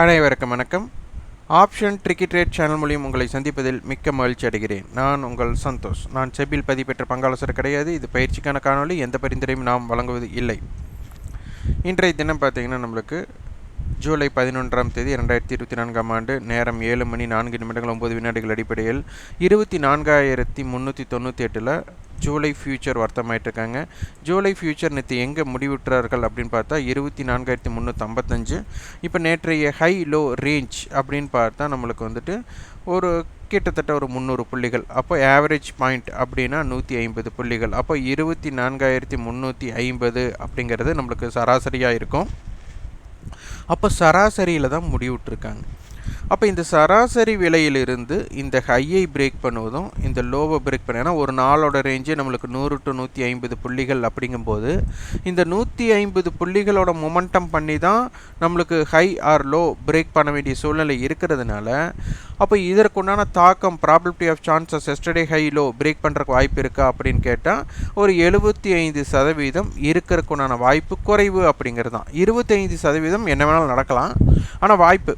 அனைவருக்கும் வணக்கம். Option tricky trade channel மூலியம் உங்களை சந்திப்பதில் மிக்க மகிழ்ச்சி அடைகிறேன். நான் உங்கள் சந்தோஷ். நான் செபில் பதிப்பெற்ற பங்காளசர் கிடையாது. இது பயிற்சிக்கான காணொளி. எந்த பரிந்துரையும் நாம் வழங்குவது இல்லை. இன்றைய தினம் பார்த்தீங்கன்னா நம்மளுக்கு ஜூலை பதினொன்றாம் தேதி இரண்டாயிரத்தி இருபத்தி நான்காம் ஆண்டு நேரம் ஏழு மணி நான்கு நிமிடங்கள் ஒம்பது வினாடிகள் அடிப்படையில் இருபத்தி நான்காயிரத்தி முந்நூற்றி தொண்ணூற்றி எட்டில் ஜூலை ஃபியூச்சர் வருத்தமாயிட்டிருக்காங்க. ஜூலை ஃபியூச்சர் நேற்று எங்கே முடிவுற்றார்கள் அப்படின்னு பார்த்தா இருபத்தி நான்காயிரத்தி முந்நூற்றம்பத்தஞ்சு இப்போ நேற்றைய ஹை லோ ரேஞ்ச் அப்படின்னு பார்த்தா நம்மளுக்கு வந்துட்டு ஒரு கிட்டத்தட்ட ஒரு முந்நூறு புள்ளிகள். அப்போ ஆவரேஜ் பாயிண்ட் அப்படின்னா நூற்றி ஐம்பது புள்ளிகள். அப்போ இருபத்தி நான்காயிரத்தி முந்நூற்றி ஐம்பது அப்படிங்கிறது நம்மளுக்கு சராசரியாக இருக்கும். அப்போ சராசரியில் தான் முடிவுட்ருக்காங்க அப்போ இந்த சராசரி விலையிலிருந்து இந்த ஹையை பிரேக் பண்ணுவதும் இந்த லோவை பிரேக் பண்ண ஏன்னா ஒரு நாளோட ரேஞ்சே நம்மளுக்கு நூறு டு நூற்றி ஐம்பது புள்ளிகள் அப்படிங்கும்போது இந்த நூற்றி ஐம்பது புள்ளிகளோட மொமெண்டம் பண்ணி தான் நம்மளுக்கு ஹை ஆர் லோ பிரேக் பண்ண வேண்டிய சூழ்நிலை இருக்கிறதுனால அப்போ இதற்குண்டான தாக்கம் probability of chances yesterday high low break பண்ணுறக்கு வாய்ப்பு இருக்கா அப்படின்னு கேட்டால் ஒரு எழுபத்தி ஐந்து சதவீதம் இருக்கிறக்குண்டான வாய்ப்பு குறைவு அப்படிங்கிறது தான் இருபத்தைந்து சதவீதம் என்ன வேணாலும் நடக்கலாம். ஆனால் வாய்ப்பு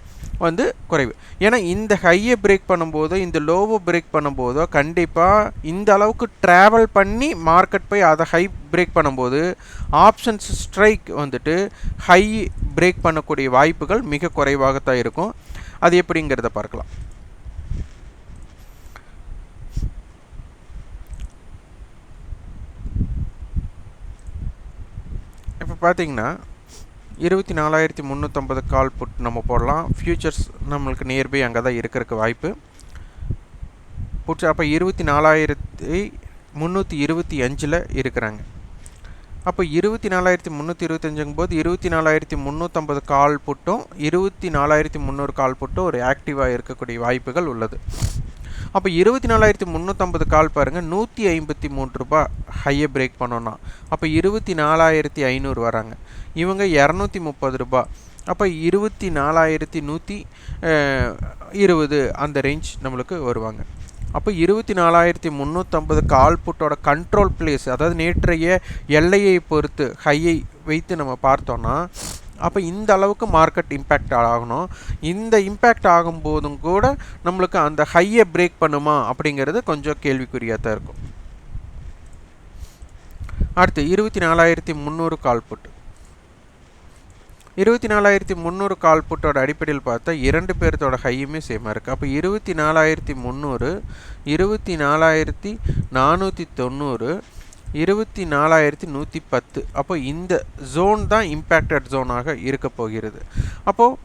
வந்து குறைவு. ஏன்னா இந்த ஹையை பிரேக் பண்ணும்போதோ இந்த லோவை பிரேக் பண்ணும்போதோ கண்டிப்பாக இந்த அளவுக்கு ட்ராவல் பண்ணி மார்க்கெட் போய் அதை ஹை பிரேக் பண்ணும்போது ஆப்ஷன்ஸ் ஸ்ட்ரைக் வந்துட்டு ஹை பிரேக் பண்ணக்கூடிய வாய்ப்புகள் மிக குறைவாகத்தான் இருக்கும். அது எப்படிங்கிறத பார்க்கலாம். இப்போ பார்த்தீங்கன்னா இருபத்தி நாலாயிரத்தி முந்நூற்றம்பது கால் புட் நம்ம போடலாம். ஃப்யூச்சர்ஸ் நம்மளுக்கு நியர்பை அங்கே தான் இருக்கிறதுக்கு வாய்ப்பு. புட்ஸ் அப்போ இருபத்தி நாலாயிரத்தி முந்நூற்றி இருபத்தி அஞ்சில் இருக்கிறாங்க. அப்போ இருபத்தி நாலாயிரத்தி முந்நூற்றி இருபத்தஞ்சுங்கும் போது இருபத்தி நாலாயிரத்தி முந்நூற்றம்பது கால் புட்டும் இருபத்தி நாலாயிரத்தி முந்நூறு கால் புட்டும் ஒரு ஆக்டிவாக இருக்கக்கூடிய வாய்ப்புகள் உள்ளது. அப்போ இருபத்தி நாலாயிரத்தி முந்நூற்றம்பது கால் பாருங்கள் நூற்றி ஐம்பத்தி மூணு ரூபா ஹையை பிரேக் பண்ணோன்னா அப்போ இருபத்தி நாலாயிரத்தி ஐநூறு வராங்க. இவங்க இரநூத்தி முப்பது ரூபா. அப்போ இருபத்தி நாலாயிரத்தி நூற்றி இருபது அந்த ரேஞ்ச் நம்மளுக்கு வருவாங்க. அப்போ இருபத்தி நாலாயிரத்தி முந்நூற்றம்பது கால் புட்டோட கண்ட்ரோல் பிளேஸ் அதாவது நேற்றைய எல்லையை பொறுத்து ஹையை வைத்து நம்ம பார்த்தோன்னா அப்போ இந்த அளவுக்கு மார்க்கெட் இம்பேக்ட் ஆகணும். இந்த இம்பேக்ட் ஆகும்போதும் கூட நம்மளுக்கு அந்த ஹையை பிரேக் பண்ணுமா அப்படிங்கிறது கொஞ்சம் கேள்விக்குறியாக தான் இருக்கும். அடுத்து இருபத்தி நாலாயிரத்தி முந்நூறு கால் புட்டு இருபத்தி நாலாயிரத்தி முந்நூறு கால் புட்டோட அடிப்படையில் பார்த்தா இரண்டு பேர்த்தோட ஹையுமே சேமாக இருக்குது அப்போ இருபத்தி நாலாயிரத்தி முந்நூறு இருபத்தி நாலாயிரத்தி நானூற்றி தொண்ணூறு இருபத்தி நாலாயிரத்தி நூற்றி பத்து. அப்போ இந்த ஜோன் தான் இம்பேக்டட் ஜோனாக இருக்க போகிறது அப்போது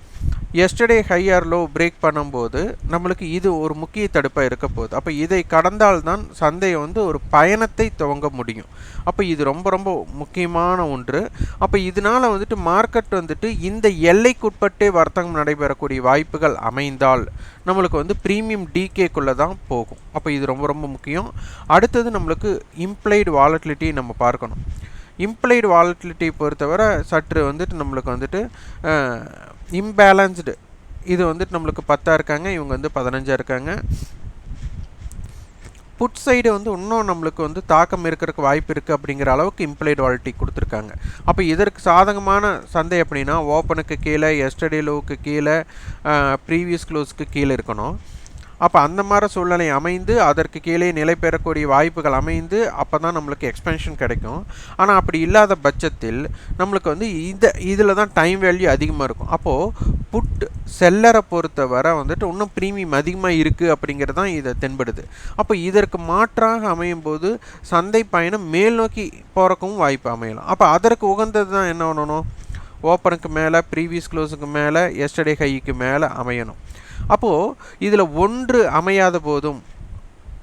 எஸ்டர்டே ஹையர் லோ பிரேக் பண்ணும்போது நம்மளுக்கு இது ஒரு முக்கிய தடுப்பாக இருக்க போகுது. அப்போ இதை கடந்தால்தான் சந்தையை வந்து ஒரு பயணத்தை துவங்க முடியும். அப்போ இது ரொம்ப ரொம்ப முக்கியமான ஒன்று. அப்போ இதனால் வந்துட்டு மார்க்கெட் வந்துட்டு இந்த எல்லைக்குட்பட்டே வர்த்தகம் நடைபெறக்கூடிய வாய்ப்புகள் அமைந்தால் நம்மளுக்கு வந்து ப்ரீமியம் டிகேக்குள்ளே தான் போகும். அப்போ இது ரொம்ப ரொம்ப முக்கியம். அடுத்தது நம்மளுக்கு இம்ப்ளைடு வாலட்டிலிட்டி நம்ம பார்க்கணும். இம்ப்ளைடு வாலட்டிலிட்டி பொறுத்தவரை சற்று வந்துட்டு நம்மளுக்கு வந்துட்டு இம்பேலன்ஸ்டு இது வந்துட்டு நம்மளுக்கு பத்தாக இருக்காங்க இவங்க வந்து பதினஞ்சாக இருக்காங்க. புட் சைடு வந்து இன்னும் நம்மளுக்கு வந்து தாக்கம் இருக்கிறதுக்கு வாய்ப்பு இருக்குது அப்படிங்கிற அளவுக்கு இம்ப்ளைட் வாலிட்டி கொடுத்துருக்காங்க. அப்போ இதற்கு சாதகமான சந்தை அப்படின்னா ஓப்பனுக்கு கீழே எஸ்டடி லோவுக்கு கீழே ப்ரீவியஸ் க்ளோஸ்க்கு கீழே இருக்கணும். அப்போ அந்த மாதிரி சூழ்நிலை அமைந்து அதற்கு கீழே நிலை பெறக்கூடிய வாய்ப்புகள் அமைந்து அப்போ தான் நம்மளுக்கு எக்ஸ்பென்ஷன் கிடைக்கும். ஆனால் அப்படி இல்லாத பட்சத்தில் நம்மளுக்கு வந்து இந்த இதில் தான் டைம் வேல்யூ அதிகமாக இருக்கும். அப்போது புட் செல்லரை பொறுத்தவரை வந்துட்டு இன்னும் ப்ரீமியம் அதிகமாக இருக்குது அப்படிங்கிறது தான் இதை தென்படுது. அப்போ இதற்கு மாற்றாக அமையும் போது சந்தை பயணம் மேல் நோக்கி போகிறக்கும் வாய்ப்பு அமையலாம். அப்போ அதற்கு உகந்தது தான் என்ன பண்ணணும்? ஓப்பனுக்கு மேலே ப்ரீவியஸ் க்ளோஸுக்கு மேலே எஸ்டர்டே ஹைக்கு மேலே அமையணும். அப்போது இதில் ஒன்று அமையாத போதும்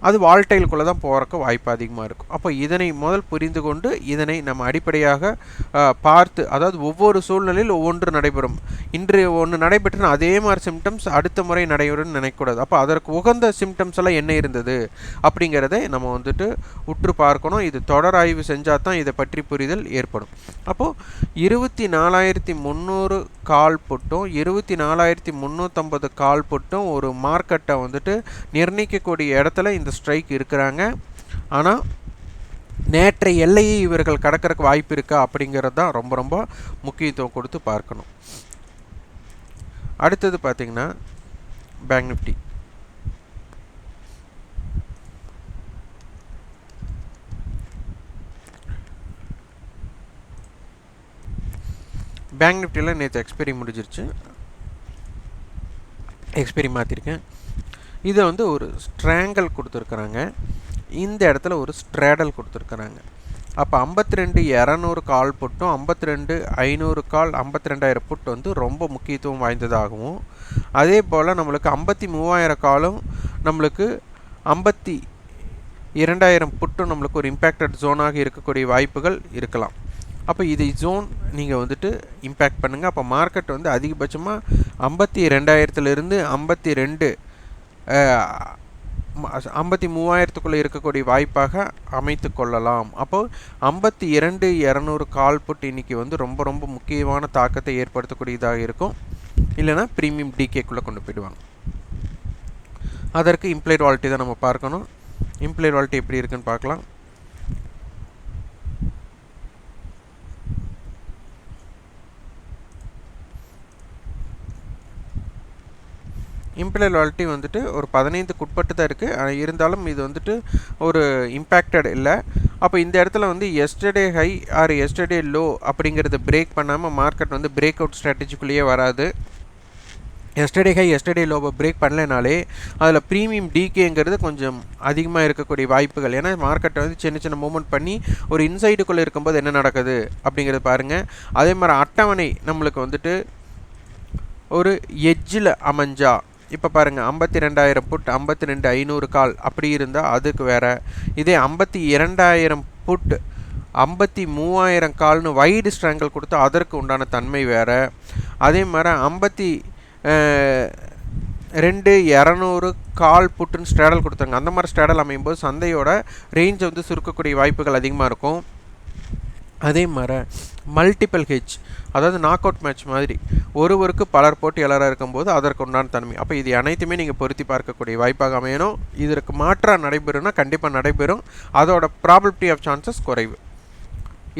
அது வால்டைலுக்குள்ளே தான் போகிறக்கு வாய்ப்பு அதிகமாக இருக்கும். அப்போ இதனை முதல் புரிந்து கொண்டு இதனை நம்ம அடிப்படையாக பார்த்து அதாவது ஒவ்வொரு சூழ்நிலையில் ஒவ்வொன்று நடைபெறும். இன்று ஒன்று நடைபெற்றுனா அதே மாதிரி சிம்டம்ஸ் அடுத்த முறை நடைபெறும்னு நினைக்கக்கூடாது. அப்போ அதற்கு உகந்த சிம்டம்ஸ் எல்லாம் என்ன இருந்தது? அப்படிங்கிறத நம்ம வந்துட்டு உற்று பார்க்கணும். இது தொடர் ஆய்வு செஞ்சால் தான் இதை பற்றி புரிதல் ஏற்படும். அப்போது இருபத்தி நாலாயிரத்தி முந்நூறு கால் புட்டும் இருபத்தி நாலாயிரத்தி முந்நூற்றம்பது கால் புட்டும் ஒரு மார்க்கெட்டை வந்துட்டு நிர்ணயிக்கக்கூடிய இடத்துல இந்த ஸ்ட்ரைக் இருக்கிறாங்க. ஆனால் நேற்றைய எல்லையை இவர்கள் கடக்கிறதுக்கு வாய்ப்பு இருக்கா அப்படிங்கிறது தான் ரொம்ப ரொம்ப முக்கியத்துவம் கொடுத்து பார்க்கணும். அடுத்தது பார்த்திங்கன்னா பேங்க் நிஃப்டி பேங்க் நிஃப்டியில் நேற்று எக்ஸ்பைரி முடிஞ்சிருச்சு. எக்ஸ்பைரி மாற்றிருக்கேன் இதை வந்து ஒரு ஸ்ட்ராங்கல் கொடுத்துருக்குறாங்க. இந்த இடத்துல ஒரு ஸ்ட்ராடல் கொடுத்துருக்குறாங்க. அப்போ ஐம்பத்தி ரெண்டு இரநூறு கால் புட்டும் ஐம்பத்தி ரெண்டு ஐநூறு கால் ஐம்பத்தி ரெண்டாயிரம் புட் வந்து ரொம்ப முக்கியத்துவம் வாய்ந்ததாகவும் அதே போல் நம்மளுக்கு ஐம்பத்தி மூவாயிரம் காலும் நம்மளுக்கு ஐம்பத்தி இரண்டாயிரம் புட்டும் நம்மளுக்கு ஒரு இம்பேக்டட் ஜோனாக இருக்கக்கூடிய வாய்ப்புகள் இருக்கலாம். அப்போ இது ஜோன் நீங்கள் வந்துட்டு இம்பேக்ட் பண்ணுங்கள் அப்போ மார்க்கெட் வந்து அதிகபட்சமாக ஐம்பத்தி ரெண்டாயிரத்துலேருந்து ஐம்பத்தி ரெண்டு ஐம்பத்தி மூவாயிரத்துக்குள்ளே இருக்கக்கூடிய வாய்ப்பாக அமைத்து கொள்ளலாம். அப்போது ஐம்பத்தி இரண்டு இரநூறு கால் புட் இன்றைக்கி வந்து ரொம்ப ரொம்ப முக்கியமான தாக்கத்தை ஏற்படுத்தக்கூடியதாக இருக்கும். இல்லைனா ப்ரீமியம் டிகேக்குள்ளே கொண்டு போயிடுவாங்க. அதற்கு இம்ப்ளைட் வாலிட்டி தான் நம்ம பார்க்கணும். இம்ப்ளைட் வாலிட்டி எப்படி இருக்குன்னு பார்க்கலாம். எம்ப்ளாய் லாயல்ட்டி வந்துட்டு ஒரு பதினைந்துக்கு உட்பட்டு தான் இருக்குது இருந்தாலும் இது வந்துட்டு ஒரு இம்பேக்டட் இல்லை. அப்போ இந்த இடத்துல வந்து yesterday high or yesterday low அப்படிங்கிறத பிரேக் பண்ணாமல் மார்க்கெட் வந்து பிரேக் அவுட் ஸ்ட்ராட்டஜிக்குள்ளேயே வராது எஸ்டர்டே ஹை எஸ்டர்டே லோவை பிரேக் பண்ணலைனாலே அதில் ப்ரீமியம் டிகேங்கிறது கொஞ்சம் அதிகமாக இருக்கக்கூடிய வாய்ப்புகள். ஏன்னா மார்க்கெட்டை வந்து சின்ன சின்ன மூமெண்ட் பண்ணி ஒரு இன்சைடுக்குள்ளே இருக்கும்போது என்ன நடக்குது அப்படிங்கிறது பாருங்கள் அதே மாதிரி அட்டவணை நம்மளுக்கு வந்துட்டு ஒரு எஜ்ஜில் அமைஞ்சா இப்போ பாருங்கள் ஐம்பத்தி ரெண்டாயிரம் புட் ஐம்பத்தி ரெண்டு ஐநூறு கால். அப்படி இருந்தால் அதுக்கு வேறு. இதே ஐம்பத்தி இரண்டாயிரம் புட் ஐம்பத்தி மூவாயிரம் கால்னு வைடு ஸ்ட்ராங்கிள் கொடுத்தா அதற்கு உண்டான தன்மை வேறு. அதே மாதிரி ஐம்பத்தி ரெண்டு இரநூறு கால் புட்டுன்னு ஸ்ட்ராடல் கொடுத்தாங்க. அந்த மாதிரி ஸ்ட்ராடல் அமையும் போது சந்தையோட ரேஞ்சை வந்து சுருக்கக்கூடிய வாய்ப்புகள் அதிகமாக இருக்கும். அதே மாதிரி மல்டிபிள் ஹெச் அதாவது நாக் அவுட் மேட்ச் மாதிரி. ஒருவருக்கு பலர் போட்டியாளராக இருக்கும்போது அதற்கு உண்டான தன்மை. அப்போ இது அனைத்துமே நீங்கள் பொருத்தி பார்க்கக்கூடிய வாய்ப்பாக அமையணும். இதற்கு மாற்றாக நடைபெறும்னா கண்டிப்பாக நடைபெறும். அதோட ப்ராபபிலிட்டி ஆஃப் சான்சஸ் குறைவு.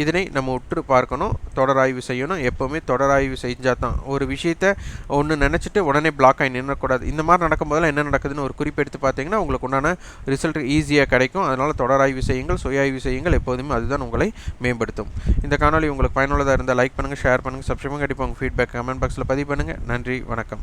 இதனை நம்ம உற்று பார்க்கணும் தொடராய்வு செய்யணும். எப்போவுமே தொடராய்வு செஞ்சால் தான் ஒரு விஷயத்த ஒன்று நினச்சிட்டு உடனே பிளாக் ஆகி நின்றக்கூடாது. இந்த மாதிரி நடக்கும்போதெல்லாம் என்ன நடக்குதுன்னு ஒரு குறிப்பெடுத்து பார்த்தீங்கன்னா உங்களுக்கு உண்டான ரிசல்ட் ஈஸியாக கிடைக்கும். அதனால் தொடராய்வு செய்யுங்கள் சுய ஆய்வு செய்யுங்கள். எப்போதுமே அதுதான் உங்களை மேம்படுத்தும். இந்த காணொலி உங்களுக்கு பயனுள்ளதாக இருந்தால் லைக் பண்ணுங்கள் ஷேர் பண்ணுங்கள் சப்ஸ்கிரைப் கண்டிப்பாக உங்கள் ஃபீட்பேக் கமெண்ட் பாக்ஸில் பதிவு பண்ணுங்கள் நன்றி வணக்கம்.